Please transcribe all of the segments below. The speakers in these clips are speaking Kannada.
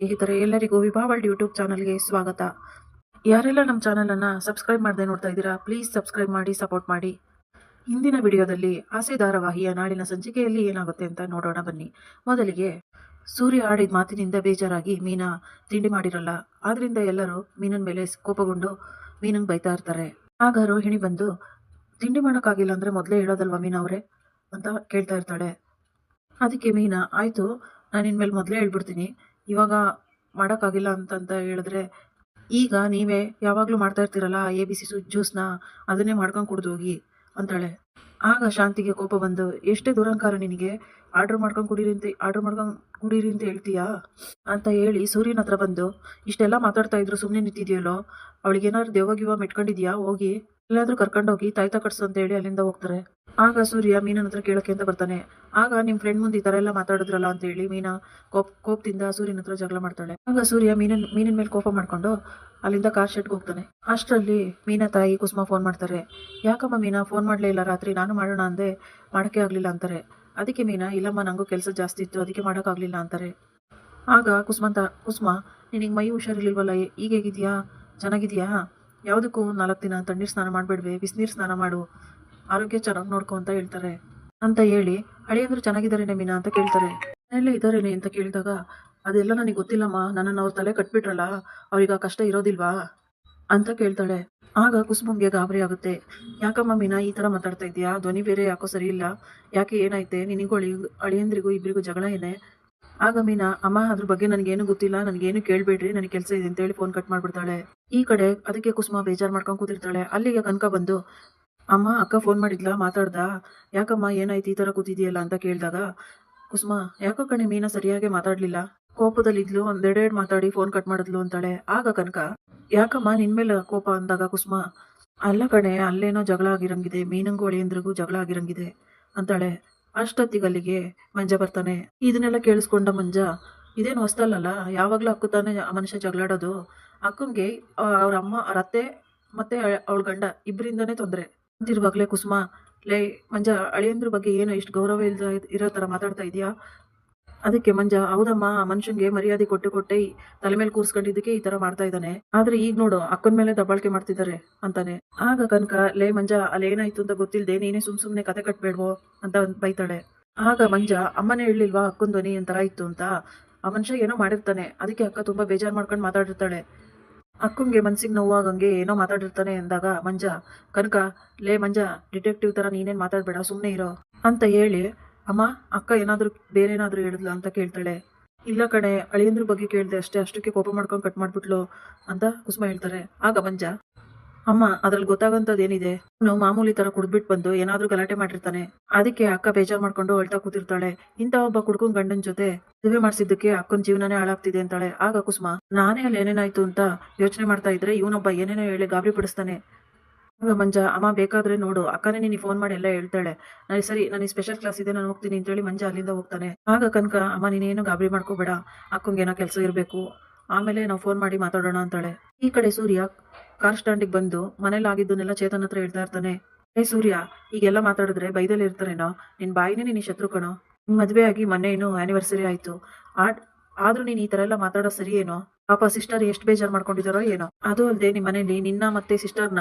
ಸ್ನೇಹಿತರೆ, ಎಲ್ಲರಿಗೂ ವಿಭಾವಲ್ಡ್ ಯೂಟ್ಯೂಬ್ ಚಾನಲ್ಗೆ ಸ್ವಾಗತ. ಯಾರೆಲ್ಲ ನಮ್ಮ ಚಾನಲನ್ನು ಸಬ್ಸ್ಕ್ರೈಬ್ ಮಾಡದೆ ನೋಡ್ತಾ ಇದ್ದೀರಾ, ಪ್ಲೀಸ್ ಸಬ್ಸ್ಕ್ರೈಬ್ ಮಾಡಿ, ಸಪೋರ್ಟ್ ಮಾಡಿ. ಇಂದಿನ ವಿಡಿಯೋದಲ್ಲಿ ಆಸೆ ಧಾರಾವಾಹಿಯ ನಾಳಿನ ಸಂಚಿಕೆಯಲ್ಲಿ ಏನಾಗುತ್ತೆ ಅಂತ ನೋಡೋಣ ಬನ್ನಿ. ಮೊದಲಿಗೆ, ಸೂರ್ಯ ಆಡಿದ ಮಾತಿನಿಂದ ಬೇಜಾರಾಗಿ ಮೀನಾ ತಿಂಡಿ ಮಾಡಿರಲ್ಲ. ಆದ್ರಿಂದ ಎಲ್ಲರೂ ಮೀನನ ಮೇಲೆ ಕೋಪಗೊಂಡು ಮೀನನ್ ಬೈತಾ ಇರ್ತಾರೆ. ಆಗ ರೋಹಿಣಿ ಬಂದು, ತಿಂಡಿ ಮಾಡೋಕ್ಕಾಗಿಲ್ಲ ಅಂದರೆ ಮೊದಲೇ ಹೇಳೋದಲ್ವಾ ಮೀನಾ ಅವರೇ? ಅಂತ ಕೇಳ್ತಾ ಇರ್ತಾಳೆ. ಅದಕ್ಕೆ ಮೀನಾ, ಆಯಿತು ನಾನು ಇನ್ಮೇಲೆ ಮೊದಲೇ ಹೇಳ್ಬಿಡ್ತೀನಿ. ಇವಾಗ ಮಾಡೋಕ್ಕಾಗಿಲ್ಲ ಅಂತಂತ ಹೇಳಿದ್ರೆ, ಈಗ ನೀವೇ ಯಾವಾಗಲೂ ಮಾಡ್ತಾ ಇರ್ತೀರಲ್ಲ ಎ ಬಿ ಸಿ ಜ್ಯೂಸ್ನ ಅದನ್ನೇ ಮಾಡ್ಕೊಂಡು ಕುಡ್ದು ಹೋಗಿ, ಅಂತಾಳೆ. ಆಗ ಶಾಂತಿಗೆ ಕೋಪ ಬಂದು, ಎಷ್ಟೇ ದುರಂಕಾರ ನಿನಗೆ ಆರ್ಡ್ರ್ ಮಾಡ್ಕೊಂಡು ಕುಡೀರಿ ಅಂತ ಆರ್ಡ್ರ್ ಮಾಡ್ಕೊಂಡು ಕುಡೀರಿ ಅಂತ ಹೇಳ್ತೀಯಾ? ಅಂತ ಹೇಳಿ ಸೂರ್ಯನ ಹತ್ರ ಬಂದು, ಇಷ್ಟೆಲ್ಲ ಮಾತಾಡ್ತಾ ಇದ್ರು ಸುಮ್ಮನೆ ನಿಂತಿದೆಯಲ್ಲೋ? ಅವಳಿಗೇನಾದ್ರು ದೇವ ಗಿವ ಮೆಟ್ಕೊಂಡಿದ್ಯಾ? ಹೋಗಿ ಎಲ್ಲಾದ್ರೂ ಕರ್ಕೊಂಡೋಗಿ ತಾಯ್ತಾ ಕಟ್ಸು ಅಂತ ಹೇಳಿ ಅಲ್ಲಿಂದ ಹೋಗ್ತಾರೆ. ಆಗ ಸೂರ್ಯ ಮೀನನ ಹತ್ರ ಕೇಳೋಕೆ ಅಂತ ಬರ್ತಾನೆ. ಆಗ ನಿಮ್ಮ ಫ್ರೆಂಡ್ ಮುಂದೆ ಈ ಥರ ಎಲ್ಲ ಮಾತಾಡಿದ್ರಲ್ಲ ಅಂತ ಹೇಳಿ ಮೀನಾ ಕೋಪ್ ಕೋಪದಿಂದ ಸೂರ್ಯನ ಹತ್ರ ಜಗಳ ಮಾಡ್ತಾಳೆ. ಆಗ ಸೂರ್ಯ ಮೀನನ್ ಮೀನಿನ ಮೇಲೆ ಕೋಪ ಮಾಡ್ಕೊಂಡು ಅಲ್ಲಿಂದ ಕಾರ್ ಶೆಡ್ಗೆ ಹೋಗ್ತಾನೆ. ಅಷ್ಟರಲ್ಲಿ ಮೀನಾ ತಾಯಿ ಕುಸುಮ ಫೋನ್ ಮಾಡ್ತಾರೆ. ಯಾಕಮ್ಮ ಮೀನಾ ಫೋನ್ ಮಾಡಲೇ ಇಲ್ಲ, ರಾತ್ರಿ ನಾನು ಮಾಡೋಣ ಅಂದೆ, ಮಾಡೋಕ್ಕೆ ಆಗಲಿಲ್ಲ ಅಂತಾರೆ. ಅದಕ್ಕೆ ಮೀನಾ, ಇಲ್ಲಮ್ಮ, ನಂಗೂ ಕೆಲಸ ಜಾಸ್ತಿ ಇತ್ತು, ಅದಕ್ಕೆ ಮಾಡೋಕ್ಕಾಗಲಿಲ್ಲ ಅಂತಾರೆ. ಆಗ ಕುಸುಮಂತ, ಕುಸುಮ ನಿನಗೆ ಮೈ ಹುಷಾರಿರ್ಲಿಲ್ವಲ್ಲ ಈಗ ಹೇಗಿದೆಯಾ? ಚೆನ್ನಾಗಿದೆಯಾ? ಯಾವುದಕ್ಕೂ ನಾಲ್ಕು ದಿನ ತಣ್ಣೀರು ಸ್ನಾನ ಮಾಡಬೇಡ್ವೆ, ಬಿಸಿನೀರು ಸ್ನಾನ ಮಾಡು. ಆರೋಗ್ಯ ಚೆನ್ನಾಗಿ ನೋಡ್ಕೊ ಅಂತ ಹೇಳ್ತಾರೆ. ಅಂತ ಹೇಳಿ ಅಳಿಯಂದ್ರು ಚೆನ್ನಾಗಿದ್ದಾರೇನೆ ಮೀನಾ ಅಂತ ಕೇಳ್ತಾರೆ. ಮನೆಯಲ್ಲೇ ಇದ್ದಾರೇನೆ ಅಂತ ಕೇಳಿದಾಗ, ಅದೆಲ್ಲ ನನಗೆ ಗೊತ್ತಿಲ್ಲಮ್ಮ, ನನ್ನನ್ನು ಅವ್ರ ತಲೆ ಕಟ್ಬಿಟ್ರಲ್ಲ, ಅವ್ರಿಗೆ ಆ ಕಷ್ಟ ಇರೋದಿಲ್ವಾ? ಅಂತ ಕೇಳ್ತಾಳೆ. ಆಗ ಕುಸುಮಂಗೆ ಗಾಬರಿ ಆಗುತ್ತೆ. ಯಾಕಮ್ಮ ಮೀನಾ, ಈ ಥರ ಮಾತಾಡ್ತಾ ಇದೆಯಾ ಧ್ವನಿ ಬೇರೆ ಯಾಕೋ ಸರಿ ಇಲ್ಲ. ಯಾಕೆ ಏನಾಯ್ತೆ? ನಿನಗೂ ಅಳಿ ಅಳಿಯಂದ್ರಿಗೂ ಇಬ್ಬರಿಗೂ ಜಗಳ ಇದೆ. ಆಗ ಮೀನಾ, ಅಮ್ಮ, ಅದ್ರ ಬಗ್ಗೆ ನನಗೇನು ಗೊತ್ತಿಲ್ಲ. ನನಗೇನು ಕೇಳಬೇಡ್ರಿ. ನನಗೆ ಕೆಲಸ ಇದೆ ಅಂತೇಳಿ ಫೋನ್ ಕಟ್ ಮಾಡ್ಬಿಡ್ತಾಳೆ. ಈ ಕಡೆ ಅದಕ್ಕೆ ಕುಸುಮ ಬೇಜಾರು ಮಾಡ್ಕೊಂಡು ಕೂತಿರ್ತಾಳೆ. ಅಲ್ಲಿಗೆ ಕನಕ ಬಂದು, ಅಮ್ಮ, ಅಕ್ಕ ಫೋನ್ ಮಾಡಿದ್ಲಾ? ಮಾತಾಡ್ದ? ಯಾಕಮ್ಮ ಏನಾಯ್ತು? ಈ ಥರ ಕೂತಿದೆಯಲ್ಲ ಅಂತ ಕೇಳಿದಾಗ, ಕುಸುಮ, ಯಾಕೋ ಕಣೆ ಮೀನಾ ಸರಿಯಾಗಿ ಮಾತಾಡ್ಲಿಲ್ಲ? ಕೋಪದಲ್ಲಿದ್ಲು ಒಂದೆರಡೆರಡು ಮಾತಾಡಿ ಫೋನ್ ಕಟ್ ಮಾಡಿದ್ಲು ಅಂತಾಳೆ. ಆಗ ಕನಕ, ಯಾಕಮ್ಮ ನಿನ್ಮೇಲೆ ಕೋಪ ಅಂದಾಗ ಕುಸುಮ, ಅಲ್ಲ ಕಣೆ, ಅಲ್ಲೇನೋ ಜಗಳ ಆಗಿರಂಗಿದೆ, ಮೀನಂಗೂ ಅಂದ್ರಿಗೂ ಜಗಳ ಆಗಿರಂಗಿದೆ ಅಂತಾಳೆ. ಅಷ್ಟೊತ್ತಿಗಲ್ಲಿಗೆ ಮಂಜ ಬರ್ತಾನೆ. ಇದನ್ನೆಲ್ಲ ಕೇಳಿಸ್ಕೊಂಡ ಮಂಜ, ಇದೇನು ಹೊಸ್ತಲ್ಲಲ್ಲ ಯಾವಾಗಲೂ ಅಕ್ಕು ಮನುಷ್ಯ ಜಗಳಾಡೋದು. ಅಕ್ಕಂಗೆ ಅವ್ರ ಅಮ್ಮ, ಅವ್ರ ಅತ್ತೆ ಮತ್ತೆ ಅವಳ ಗಂಡ ಇಬ್ಬರಿಂದನೇ ತೊಂದರೆ ಅಂತಿರುವಾಗಲೇ ಕುಸುಮ, ಲೇ ಮಂಜ, ಅಳಿಯಂದ್ರ ಬಗ್ಗೆ ಏನು ಇಷ್ಟು ಗೌರವ ಇಲ್ಲದ ಇರೋ ಥರ ಮಾತಾಡ್ತಾ ಇದೆಯಾ? ಅದಕ್ಕೆ ಮಂಜ, ಹೌದಮ್ಮ ಆ ಮನುಷ್ಯನ್ಗೆ ಮರ್ಯಾದೆ ಕೊಟ್ಟು ಕೊಟ್ಟೆ ತಲೆ ಮೇಲೆ ಕೂರ್ಸ್ಕೊಂಡಿದ್ದಕ್ಕೆ ಈ ತರ ಮಾಡ್ತಾ ಇದ್ದಾನೆ. ಆದ್ರೆ ಈಗ ನೋಡು, ಅಕ್ಕನ ಮೇಲೆ ದಬ್ಬಾಳಿಕೆ ಮಾಡ್ತಿದ್ದಾರೆ ಅಂತಾನೆ. ಆಗ ಕನಕ, ಲೇ ಮಂಜ, ಅಲ್ಲಿ ಏನಾಯ್ತು ಅಂತ ಗೊತ್ತಿಲ್ಲದೆ ನೀನೇ ಸುಮ್ ಸುಮ್ನೆ ಕತೆ ಕಟ್ಬೇಡ್ವೋ ಅಂತ ಬೈತಾಳೆ. ಆಗ ಮಂಜ, ಅಮ್ಮನೇ ಹೇಳಿಲ್ವಾ ಅಕ್ಕನ ಧ್ವನಿ ಒಂಥರ ಇತ್ತು ಅಂತ? ಆ ಮನುಷ್ಯ ಏನೋ ಮಾಡಿರ್ತಾನೆ. ಅದಕ್ಕೆ ಅಕ್ಕ ತುಂಬಾ ಬೇಜಾರು ಮಾಡ್ಕೊಂಡು ಮಾತಾಡಿರ್ತಾಳೆ. ಅಕ್ಕಂಗೆ ಮನ್ಸಿಗೆ ನೋವಾಗಂಗೆ ಏನೋ ಮಾತಾಡಿರ್ತಾನೆ ಅಂದಾಗ ಮಂಜ, ಕನಕ, ಲೇ ಮಂಜ, ಡಿಟೆಕ್ಟಿವ್ ತರ ನೀನೇನ್ ಮಾತಾಡ್ಬೇಡ ಸುಮ್ಮನೆ ಇರೋ ಅಂತ ಹೇಳಿ ಅಮ್ಮ, ಅಕ್ಕ ಏನಾದರೂ ಬೇರೆ ಏನಾದರೂ ಹೇಳಿದ್ಲ ಅಂತ ಕೇಳ್ತಾಳೆ. ಇಲ್ಲ ಕಡೆ ಅಳಿಯಂದ್ರ ಬಗ್ಗೆ ಕೇಳಿದೆ ಅಷ್ಟೇ, ಅಷ್ಟಕ್ಕೆ ಕೋಪ ಮಾಡ್ಕೊಂಡು ಕಟ್ ಮಾಡ್ಬಿಟ್ಲು ಅಂತ ಕುಸುಮ ಹೇಳ್ತಾರೆ. ಆಗ ಮಂಜ, ಅಮ್ಮ, ಅದ್ರಲ್ಲಿ ಗೊತ್ತಾಗಂತದ್ದು ಏನಿದೆ? ಅವನು ಮಾಮೂಲಿ ತರ ಕುಡ್ಬಿಟ್ಟು ಬಂದು ಏನಾದ್ರೂ ಗಲಾಟೆ ಮಾಡಿರ್ತಾನೆ. ಅದಕ್ಕೆ ಅಕ್ಕ ಬೇಜಾರ್ ಮಾಡ್ಕೊಂಡು ಅಳ್ತಾ ಕೂತಿರ್ತಾಳೆ. ಇಂತ ಒಬ್ಬ ಕುಡ್ಕೊಂಡ್ ಗಂಡನ ಜೊತೆ ಮದುವೆ ಮಾಡಿಸಿದ್ದಕ್ಕೆ ಅಕ್ಕನ ಜೀವನನೇ ಹಾಳಾಗ್ತಿದೆ ಅಂತಾಳೆ. ಆಗ ಕುಸುಮ, ನಾನೇ ಅಲ್ಲಿ ಏನೇನಾಯ್ತು ಅಂತ ಯೋಚನೆ ಮಾಡ್ತಾ ಇದ್ರೆ ಇವನೊಬ್ಬ ಏನೇನೋ ಹೇಳಿ ಗಾಬರಿ ಪಡಿಸ್ತಾನೆ. ಮಂಜ, ಅಮ್ಮ ಬೇಕಾದ್ರೆ ನೋಡು. ಅಕ್ಕನೇ ನೀನು ಫೋನ್ ಮಾಡಿ ಎಲ್ಲ ಹೇಳ್ತಾಳೆ. ನನಗೆ ಸರಿ ನನಗೆ ಸ್ಪೆಷಲ್ ಕ್ಲಾಸ್ ಇದೆ, ನಾನು ಹೋಗ್ತೀನಿ ಅಂತೇಳಿ ಮಂಜ ಅಲ್ಲಿಂದ ಹೋಗ್ತಾನೆ. ಆಗ ಕನಕ, ಅಮ್ಮ ನೀನೇನು ಗಾಬರಿ ಮಾಡ್ಕೋಬೇಡ. ಅಕ್ಕಂಗೆ ಏನೋ ಕೆಲಸ ಇರಬೇಕು. ಆಮೇಲೆ ನಾವು ಫೋನ್ ಮಾಡಿ ಮಾತಾಡೋಣ ಅಂತಾಳೆ. ಈ ಕಡೆ ಸೂರ್ಯ ಕಾರ್ ಸ್ಟ್ಯಾಂಡಿಗೆ ಬಂದು ಮನೇಲಿ ಆಗಿದ್ದನ್ನೆಲ್ಲ ಚೇತನ್ ಹತ್ರ ಹೇಳ್ತಾ ಇರ್ತಾನೆ. ಏ ಸೂರ್ಯ, ಈಗೆಲ್ಲ ಮಾತಾಡಿದ್ರೆ ಬೈದಲ್ಲಿ ಇರ್ತಾರೇನೋ? ನಿನ್ ಬಾಯಿನೇ ನೀನು ಶತ್ರು ಕಣೋ. ಮದುವೆ ಆಗಿ ಮೊನ್ನೆ ಏನು ಆನಿವರ್ಸರಿ ಆಯ್ತು. ಆಡ್, ಆದ್ರೂ ನೀನ್ ಈ ತರ ಎಲ್ಲ ಮಾತಾಡೋ ಸರಿ ಏನೋ ಪಾಪ ಸಿಸ್ಟರ್ ಎಷ್ಟು ಬೇಜಾರು ಮಾಡ್ಕೊಂಡಿದಾರೋ ಏನೋ. ಅದು ಅಲ್ಲದೆ ನಿಮ್ಮ ಮನೆಯಲ್ಲಿ ನಿನ್ನ ಮತ್ತೆ ಸಿಸ್ಟರ್ನ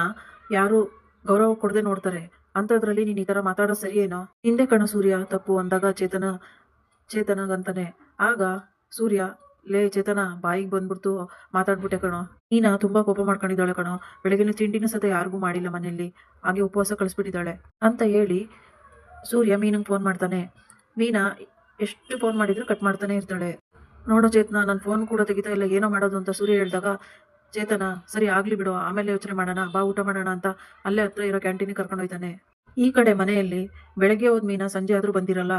ಯಾರು ಗೌರವ ಕೊಡದೆ ನೋಡ್ತಾರೆ. ಅಂಥದ್ರಲ್ಲಿ ನೀನು ಈ ಥರ ಮಾತಾಡೋ ಸರಿ ಏನೋ? ಹಿಂದೆ ಕಣ ಸೂರ್ಯ, ತಪ್ಪು ಅಂದಾಗ ಚೇತನ, ಚೇತನಗಂತಾನೆ. ಆಗ ಸೂರ್ಯ, ಲೇ ಚೇತನ, ಬಾಯಿಗೆ ಬಂದ್ಬಿಡ್ತು ಮಾತಾಡ್ಬಿಟ್ಟೆ ಕಣೋ. ನೀನ ತುಂಬಾ ಕೋಪ ಮಾಡ್ಕೊಂಡಿದ್ದಾಳೆ ಕಣೋ. ಬೆಳಗಿನ ತಿಂಡಿನ ಸತ ಯಾರಿಗೂ ಮಾಡಿಲ್ಲ ಮನೆಯಲ್ಲಿ. ಹಾಗೆ ಉಪವಾಸ ಕಳಿಸ್ಬಿಟ್ಟಿದ್ದಾಳೆ. ಅಂತ ಹೇಳಿ ಸೂರ್ಯ ಮೀನಿಗೆ ಫೋನ್ ಮಾಡ್ತಾನೆ. ಮೀನಾ ಎಷ್ಟು ಫೋನ್ ಮಾಡಿದ್ರು ಕಟ್ ಮಾಡ್ತಾನೆ ಇರ್ತಾಳೆ. ನೋಡೋ ಚೇತನ ನನ್ನ ಫೋನ್ ಕೂಡ ತೆಗಿತಾ ಇಲ್ಲ, ಏನೋ ಮಾಡೋದು ಅಂತ ಸೂರ್ಯ ಹೇಳಿದಾಗ, ಚೇತನ, ಸರಿ ಆಗ್ಲಿ ಬಿಡು, ಆಮೇಲೆ ಯೋಚನೆ ಮಾಡೋಣ, ಬಾ ಊಟ ಮಾಡೋಣ ಅಂತ ಅಲ್ಲೇ ಹತ್ರ ಇರೋ ಕ್ಯಾಂಟೀನಿಗೆ ಕರ್ಕೊಂಡು ಹೋಯ್ತಾನೆ. ಈ ಕಡೆ ಮನೆಯಲ್ಲಿ ಬೆಳಗ್ಗೆ ಹೋದ್ ಮೀನಾ, ಸಂಜೆ ಆದ್ರೂ ಬಂದಿರಲ್ಲ.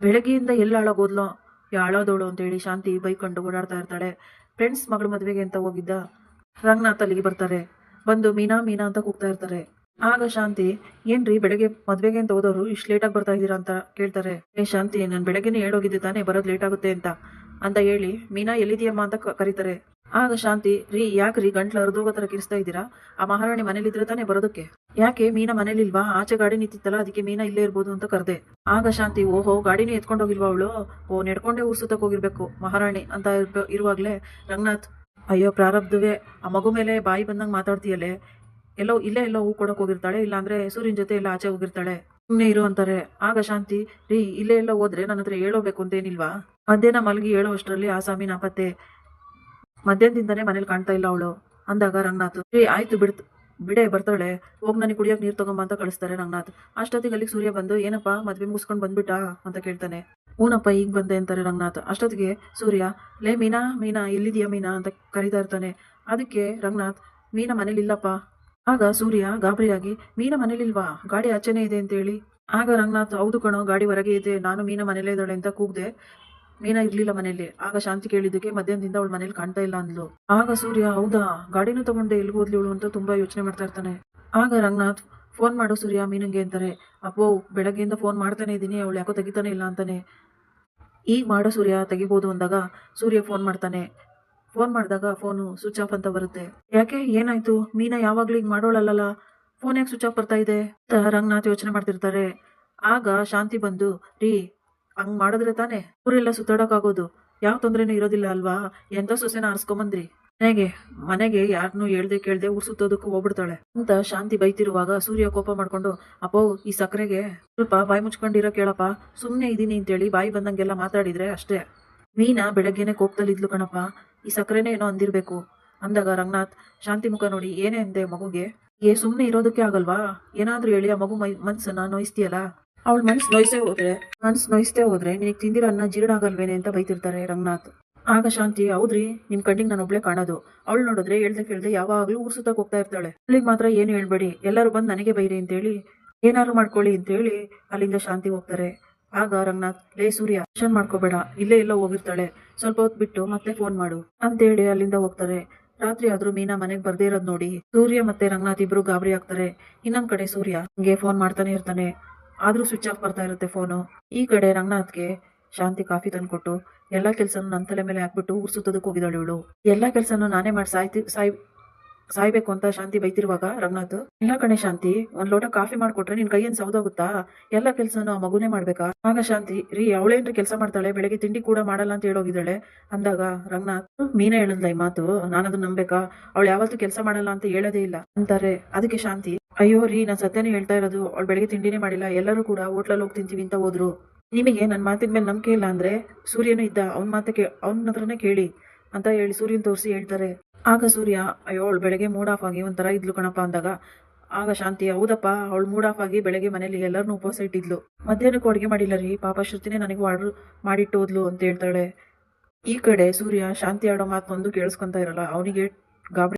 ಬೆಳಗ್ಗೆಯಿಂದ ಎಲ್ಲ ಹಾಳಾಗೋದ್ಲೋ ಯಾಳೋದೋಳು ಅಂತೇಳಿ ಶಾಂತಿ ಬೈಕೊಂಡು ಓಡಾಡ್ತಾ ಇರ್ತಾಳೆ. ಫ್ರೆಂಡ್ಸ್ ಮಗಳ ಮದುವೆಗೆ ಅಂತ ಹೋಗಿದ್ದ ರಂಗನಾಥ್ ಅಲ್ಲಿಗೆ ಬರ್ತಾರೆ. ಬಂದು ಮೀನಾ ಮೀನಾ ಅಂತ ಕೂಗ್ತಾ ಇರ್ತಾರೆ. ಆಗ ಶಾಂತಿ, ಏನ್ರಿ, ಬೆಳಗ್ಗೆ ಮದ್ವೆಗೆ ಅಂತ ಹೋದವರು ಇಷ್ಟು ಲೇಟಾಗಿ ಬರ್ತಾ ಇದ್ದೀರಾ ಅಂತ ಕೇಳ್ತಾರೆ. ಏ, ಶಾಂತಿ, ನಾನು ಬೆಳಗ್ಗೆನೇ ಹೇಳೋಗಿದ್ದೆ ತಾನೇ, ಬರೋದು ಲೇಟ್ ಆಗುತ್ತೆ ಅಂತ. ಅಂತ ಹೇಳಿ ಮೀನಾ ಎಲ್ಲಿದೆಯಮ್ಮ ಅಂತ ಕರೀತಾರೆ. ಆಗ ಶಾಂತಿ, ರೀ ಯಾಕ್ರಿ ಗಂಟ್ಲ ಹರಿದೋಗೋ ಥರ ಕಿರಿಸ್ತಾ ಇದ್ದೀರಾ? ಆ ಮಹಾರಾಣಿ ಮನೇಲಿದ್ರೆ ತಾನೇ ಬರೋದಕ್ಕೆ? ಯಾಕೆ ಮೀನಾ ಮನೇಲಿಲ್ವಾ? ಆಚೆ ಗಾಡಿ ನಿಂತಿತ್ತಲ್ಲ, ಅದಕ್ಕೆ ಮೀನಾ ಇಲ್ಲೇ ಇರ್ಬೋದು ಅಂತ ಕರೆದೆ. ಆಗ ಶಾಂತಿ, ಓಹೋ, ಗಾಡಿನೇ ಎತ್ಕೊಂಡು ಹೋಗಿಲ್ವಾ ಅವಳು? ಓ, ನಡ್ಕೊಂಡೇ ಉರ್ಸುತ್ತಕ್ಕೆ ಹೋಗಿರ್ಬೇಕು, ಮಹಾರಾಣಿ ಅಂತ ಇರುವಾಗ್ಲೇ ರಂಗನಾಥ್. ಅಯ್ಯೋ, ಪ್ರಾರಬ್ಧವೇ, ಆ ಮಗು ಮೇಲೆ ಬಾಯಿ ಬಂದಂಗೆ ಮಾತಾಡ್ತೀಯಲ್ಲೇ? ಎಲ್ಲೋ, ಇಲ್ಲೇ ಎಲ್ಲೋ ಹೂ ಕೊಡಕ್ ಹೋಗಿರ್ತಾಳೆ, ಇಲ್ಲಾಂದ್ರೆ ಸೂರ್ಯನ ಜೊತೆ ಎಲ್ಲ ಆಚೆ ಹೋಗಿರ್ತಾಳೆ? ಸುಮ್ಮನೆ ಇರು ಅಂತಾರೆ. ಆಗ ಶಾಂತಿ, ರೀ, ಇಲ್ಲೇ ಎಲ್ಲ ಹೋದ್ರೆ ನನ್ನ ಹತ್ರ ಹೇಳೋಬೇಕು ಅಂತೇನಿಲ್ವಾ? ಮಧ್ಯಾಹ್ನ ಮಲಗಿ ಹೇಳುವಷ್ಟರಲ್ಲಿ ಆಸಾಮಿ ನಾಪತ್ತೆ. ಮಧ್ಯಾಹ್ನದಿಂದನೇ ಮನೇಲಿ ಕಾಣ್ತಾ ಇಲ್ಲ ಅವಳು. ಅಂದಾಗ ರಂಗನಾಥ್, ಏ, ಆಯ್ತು ಬಿಡ್ತು, ಬಿಡೆ, ಬರ್ತಾಳೆ. ಹೋಗ್ ನನಗೆ ಕುಡಿಯೋಕೆ ನೀರು ತಗೊಂಬ ಅಂತ ಕಳಿಸ್ತಾರೆ ರಂಗನಾಥ್. ಅಷ್ಟೊತ್ತಿಗೆ ಅಲ್ಲಿಗೆ ಸೂರ್ಯ ಬಂದು, ಏನಪ್ಪ, ಮದ್ವೆ ಮುಗಿಸ್ಕೊಂಡು ಬಂದ್ಬಿಟ್ಟಾ? ಅಂತ ಕೇಳ್ತಾನೆ. ಹೂನಪ್ಪ, ಈಗ ಬಂದೆ, ಅಂತಾರೆ ರಂಗನಾಥ್. ಅಷ್ಟೊತ್ತಿಗೆ ಸೂರ್ಯ, ಲೇ, ಮೀನಾ ಮೀನಾ, ಎಲ್ಲಿದೆಯಾ ಮೀನಾ? ಅಂತ ಕರೀತಾ ಇರ್ತಾನೆ. ಅದಕ್ಕೆ ರಂಗನಾಥ್, ಮೀನಾ ಮನೇಲಿ ಇಲ್ಲಪ್ಪ. ಆಗ ಸೂರ್ಯ ಗಾಬರಿಯಾಗಿ, ಮೀನಾ ಮನೇಲಿಲ್ವಾ ಗಾಡಿ ಆಚೆನೇ ಇದೆ ಅಂತೇಳಿ. ಆಗ ರಂಗನಾಥ್, ಹೌದು ಕಣೋ, ಗಾಡಿ ಹೊರಗೆ ಇದೆ. ನಾನು ಮೀನಾ ಮನೇಲೇ ಇದ್ದಾಳೆ ಅಂತ ಕೂಗ್ದೆ. ಮೀನಾ ಇರ್ಲಿಲ್ಲ ಮನೇಲಿ ಆಗ ಶಾಂತಿ ಕೇಳಿದ್ದಕ್ಕೆ ಮಧ್ಯಾಹ್ನದಿಂದ ಅವಳು ಮನೇಲಿ ಕಾಣ್ತಾ ಇಲ್ಲ ಅಂದ್ಲು. ಆಗ ಸೂರ್ಯ, ಹೌದಾ? ಗಾಡಿನೂ ತಗೊಂಡೆ, ಎಲ್ಲಿ ಹೋದ್ಲಿ ಇವಳು ಅಂತ ತುಂಬಾ ಯೋಚನೆ ಮಾಡ್ತಾ ಇರ್ತಾನೆ. ಆಗ ರಂಗನಾಥ್, ಫೋನ್ ಮಾಡೋ ಸೂರ್ಯ, ಮೀನಂಗೆ ಅಂತಾರೆ. ಅಪ್ಪೋ, ಬೆಳಗ್ಗೆಯಿಂದ ಫೋನ್ ಮಾಡ್ತಾನೆ ಇದ್ದೀನಿ, ಅವಳು ಯಾಕೋ ತೆಗಿತಾನೆ ಇಲ್ಲ ಅಂತಾನೆ. ಈಗ ಮಾಡೋ ಸೂರ್ಯ, ತೆಗಿಬೋದು ಅಂದಾಗ ಸೂರ್ಯ ಫೋನ್ ಮಾಡ್ತಾನೆ. ಫೋನ್ ಮಾಡಿದಾಗ ಫೋನು ಸ್ವಿಚ್ ಆಫ್ ಅಂತ ಬರುತ್ತೆ. ಯಾಕೆ? ಏನಾಯ್ತು? ಮೀನಾ ಯಾವಾಗ್ಲೂ ಈಗ ಮಾಡೋಳಲ್ಲ ಫೋನ್ ಯಾಕೆ ಸ್ವಿಚ್ ಆಫ್ ಬರ್ತಾ ಇದೆ? ರಂಗನಾಥ್ ಯೋಚನೆ ಮಾಡ್ತಿರ್ತಾರೆ. ಆಗ ಶಾಂತಿ ಬಂದು, ರೀ ಹಂಗ್ ಮಾಡಿದ್ರೆ ತಾನೇ ಊರೆಲ್ಲ ಸುತ್ತಾಡೋಕ್ಕಾಗೋದು ಯಾವ ತೊಂದ್ರೆನೂ ಇರೋದಿಲ್ಲ ಅಲ್ವಾ? ಎಂತ ಸೊಸೆನ ಆರಿಸ್ಕೊಂಬಂದ್ರಿ? ಹೇಗೆ? ಮನೆಗೆ ಯಾರನ್ನೂ ಹೇಳ್ದೆ ಕೇಳ್ದೆ ಊರ್ ಸುತ್ತೋದಕ್ಕೂ ಹೋಗ್ಬಿಡ್ತಾಳೆ ಅಂತ ಶಾಂತಿ ಬೈತಿರುವಾಗ ಸೂರ್ಯ ಕೋಪ ಮಾಡ್ಕೊಂಡು, ಅಪ್ಪೋ, ಈ ಸಕ್ಕರೆಗೆ ಸ್ವಲ್ಪ ಬಾಯಿ ಮುಚ್ಕೊಂಡಿರೋ ಕೇಳಪ್ಪ. ಸುಮ್ಮನೆ ಇದೀನಿ ಅಂತೇಳಿ ಬಾಯಿ ಬಂದಂಗೆಲ್ಲ ಮಾತಾಡಿದ್ರೆ ಅಷ್ಟೇ. ಮೀನಾ ಬೆಳಗ್ಗೆನೆ ಕೋಪದಲ್ಲಿದ್ಲು ಕಣಪ್ಪ. ಈ ಸಕ್ಕರೆನೇ ಏನೋ ಅಂದಿರ್ಬೇಕು. ಅಂದಾಗ ರಂಗನಾಥ್, ಶಾಂತಿ ಮುಖ ನೋಡಿ, ಏನೇ ಅಂದೆ ಮಗುಗೆ? ಏ ಸುಮ್ಮನೆ ಇರೋದಕ್ಕೆ ಆಗಲ್ವಾ? ಏನಾದ್ರೂ ಹೇಳಿ ಆ ಮಗು ಮೈ, ಮನ್ಸನ್ನ ನೋಯಿಸ್ತೀಯಲ್ಲ? ಅವಳ ಮನ್ಸು ನೋಯಿಸೇ ಹೋದ್ರೆ, ಮನಸ್ಸು ನೋಯಿಸ್ತೇ ಹೋದ್ರೆ ನಿನಗೆ ತಿಂದಿರೋ ಅನ್ನ ಜೀರ್ಣ ಆಗಲ್ವೇನೆ ಅಂತ ಬೈತಿರ್ತಾರೆ ರಂಗನಾಥ್. ಆಗ ಶಾಂತಿ, ಹೌದ್ರಿ, ನಿಮ್ ಕಣ್ಣಿಗೆ ನಾನು ಒಬ್ಳೆ ಕಾಣೋದು. ಅವಳು ನೋಡಿದ್ರೆ ಹೇಳ್ದೆ ಕೇಳ್ದೆ ಯಾವಾಗ್ಲೂ ಉರ್ಸುತ್ತಕ್ ಹೋಗ್ತಾ ಇರ್ತಾಳೆ. ಅಲ್ಲಿಗೆ ಮಾತ್ರ ಏನು ಹೇಳ್ಬೇಡಿ, ಎಲ್ಲರೂ ಬಂದು ನನಗೆ ಬೈರಿ ಅಂತೇಳಿ, ಏನಾದ್ರು ಮಾಡ್ಕೊಳ್ಳಿ ಅಂತೇಳಿ ಅಲ್ಲಿಂದ ಶಾಂತಿ ಹೋಗ್ತಾರೆ. ಆಗ ರಂಗನಾಥ್, ಲೇ ಸೂರ್ಯ, ಟೆನ್ಷನ್ ಮಾಡ್ಕೋಬೇಡ, ಇಲ್ಲೇ ಎಲ್ಲ ಹೋಗಿರ್ತಾಳೆ. ಸ್ವಲ್ಪ ಹೊತ್ತು ಬಿಟ್ಟು ಮತ್ತೆ ಫೋನ್ ಮಾಡು ಅಂತೇಳಿ ಅಲ್ಲಿಂದ ಹೋಗ್ತಾರೆ. ರಾತ್ರಿ ಆದ್ರೂ ಮೀನಾ ಮನೆಗೆ ಬರ್ದೇ ಇರೋದ್ ನೋಡಿ, ಸೂರ್ಯ ಮತ್ತೆ ರಂಗನಾಥ್ ಇಬ್ರು ಗಾಬರಿ ಆಗ್ತಾರೆ. ಇನ್ನೊಂದ್ ಕಡೆ ಸೂರ್ಯ ಹಂಗೆ ಫೋನ್ ಮಾಡ್ತಾನೆ ಇರ್ತಾನೆ. ಆದ್ರೂ ಸ್ವಿಚ್ ಆಫ್ ಬರ್ತಾ ಇರುತ್ತೆ ಫೋನು ಈ ಕಡೆ ರಂಗನಾಥ್ಗೆ ಶಾಂತಿ ಕಾಫಿ ತಂದ್ಕೊಟ್ಟು, ಎಲ್ಲಾ ಕೆಲ್ಸನೂ ನನ್ನ ತಲೆ ಮೇಲೆ ಹಾಕ್ಬಿಟ್ಟು ಊರ್ ಸುತ್ತೋದಕ್ಕೆ ಹೋಗಿದ್ದಾಳೆ ಇವಳು. ಎಲ್ಲಾ ಕೆಲ್ಸನೂ ನಾನೇ ಮಾಡಿ ಸಾಯ್ತಿ, ಸಾಯ್ ಸಾಯ್ಬೇಕು ಅಂತ ಶಾಂತಿ ಬೈತಿರುವಾಗ ರಂಗನಾಥ್, ಇಲ್ಲ ಕಣೆ ಶಾಂತಿ, ಒಂದ್ ಲೋಟ ಕಾಫಿ ಮಾಡ್ಕೊಟ್ರೆ ನಿನ್ ಕೈಯನ್ ಸೌದೋಗುತ್ತಾ? ಎಲ್ಲ ಕೆಲ್ಸನೂ ಆ ಮಗುನೇ ಮಾಡ್ಬೇಕಾ? ಆಗ ಶಾಂತಿ, ರೀ, ಅವಳೇನ್ರಿ ಕೆಲಸ ಮಾಡ್ತಾಳೆ, ಬೆಳಗ್ಗೆ ತಿಂಡಿ ಕೂಡ ಮಾಡಲ್ಲ ಅಂತ ಹೇಳೋಗಿದ್ದಾಳೆ ಅಂದಾಗ ರಂಗನಾಥ್, ಮೀನೇ ಹೇಳಿದ್ಲ ಈ ಮಾತು? ನಾನದನ್ನ ನಂಬೇಕಾ ಅವಳು ಯಾವತ್ತೂ ಕೆಲಸ ಮಾಡಲ್ಲ ಅಂತ ಹೇಳೋದೇ ಇಲ್ಲ ಅಂತಾರೆ. ಅದಕ್ಕೆ ಶಾಂತಿ, ಅಯ್ಯೋ ರೀ, ನಾನ್ ಸತ್ಯನೇ ಹೇಳ್ತಾ ಇರೋದು, ಅವಳು ಬೆಳಗ್ಗೆ ತಿಂಡಿನೇ ಮಾಡಿಲ್ಲ, ಎಲ್ಲರೂ ಕೂಡ ಹೋಟ್ಲಲ್ಲಿ ಹೋಗಿ ತಿಂತೀವಿ ಅಂತ ಹೋದ್ರು. ನಿಮಗೆ ನನ್ನ ಮಾತಿನ ಮೇಲೆ ನಂಬಿಕೆ ಇಲ್ಲ ಅಂದ್ರೆ ಸೂರ್ಯನೂ ಇದ್ದ, ಅವನ ಮಾತ ಕೇ, ಅವನ ಹತ್ರನೇ ಕೇಳಿ ಅಂತ ಹೇಳಿ ಸೂರ್ಯನ್ ತೋರಿಸಿ ಹೇಳ್ತಾರೆ. ಆಗ ಸೂರ್ಯ, ಅಯ್ಯೋ, ಅವಳು ಬೆಳಗ್ಗೆ ಮೂಡ್ ಆಫ್ ಆಗಿ ಒಂಥರ ಇದ್ಲು ಕಣಪ್ಪ ಅಂದಾಗ, ಆಗ ಶಾಂತಿ, ಹೌದಪ್ಪ, ಅವಳು ಮೂಡ್ ಆಫ್ ಆಗಿ ಬೆಳಗ್ಗೆ ಮನೇಲಿ ಎಲ್ಲರನ್ನೂ ಉಪವಾಸ ಇಟ್ಟಿದ್ಲು. ಮಧ್ಯಾಹ್ನಕ್ಕೂ ಅಡುಗೆ ಮಾಡಿಲ್ಲ ರೀ, ಪಾಪ ಶ್ರುತಿನೇ ನನಗೆ ಆರ್ಡರ್ ಮಾಡಿಟ್ಟು ಹೋದ್ಲು ಅಂತ ಹೇಳ್ತಾಳೆ. ಈ ಕಡೆ ಸೂರ್ಯ ಶಾಂತಿ ಆಡೋ ಮಾತೊಂದು ಕೇಳಿಸ್ಕೊಂತ ಇರಲ್ಲ, ಅವನಿಗೆ ಗಾಬರಿ